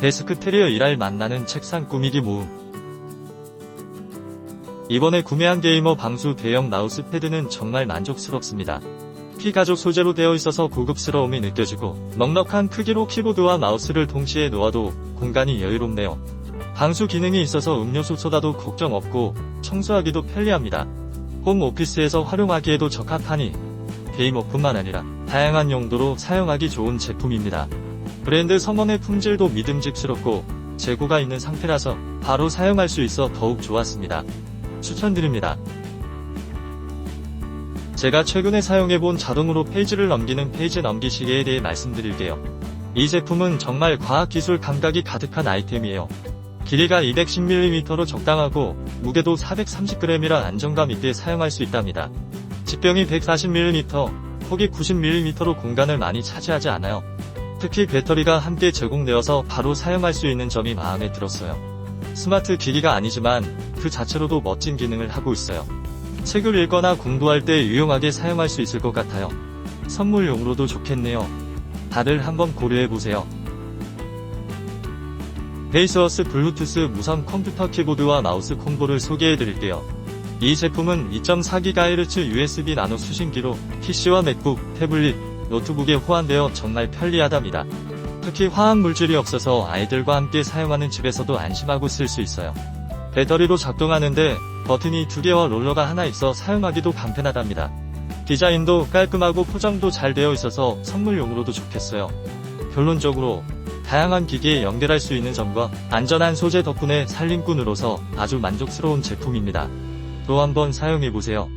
데스크 테리어 일할 만나는 책상 꾸미기 모음. 이번에 구매한 게이머 방수 대형 마우스 패드는 정말 만족스럽습니다. 피가죽 소재로 되어 있어서 고급스러움이 느껴지고 넉넉한 크기로 키보드와 마우스를 동시에 놓아도 공간이 여유롭네요. 방수 기능이 있어서 음료수 쏟아도 걱정 없고 청소하기도 편리합니다. 홈 오피스에서 활용하기에도 적합하니 게이머뿐만 아니라 다양한 용도로 사용하기 좋은 제품입니다. 브랜드 성원의 품질도 믿음직스럽고 재고가 있는 상태라서 바로 사용할 수 있어 더욱 좋았습니다. 추천드립니다. 제가 최근에 사용해본 자동으로 페이지를 넘기는 페이지 넘기시계에 대해 말씀드릴게요. 이 제품은 정말 과학기술 감각이 가득한 아이템이에요. 길이가 210mm로 적당하고 무게도 430g이라 안정감 있게 사용할 수 있답니다. 직병이 140mm, 폭이 90mm로 공간을 많이 차지하지 않아요. 특히 배터리가 함께 제공되어서 바로 사용할 수 있는 점이 마음에 들었어요. 스마트 기기가 아니지만 그 자체로도 멋진 기능을 하고 있어요. 책을 읽거나 공부할 때 유용하게 사용할 수 있을 것 같아요. 선물용으로도 좋겠네요. 다들 한번 고려해보세요. 베이스워스 블루투스 무선 컴퓨터 키보드와 마우스 콤보를 소개해드릴게요. 이 제품은 2.4GHz USB 나노 수신기로 PC와 맥북, 태블릿, 노트북에 호환되어 정말 편리하답니다. 특히 화학 물질이 없어서 아이들과 함께 사용하는 집에서도 안심하고 쓸 수 있어요. 배터리로 작동하는데 버튼이 두 개와 롤러가 하나 있어 사용하기도 간편하답니다. 디자인도 깔끔하고 포장도 잘 되어 있어서 선물용으로도 좋겠어요. 결론적으로 다양한 기기에 연결할 수 있는 점과 안전한 소재 덕분에 살림꾼으로서 아주 만족스러운 제품입니다. 또 한번 사용해보세요.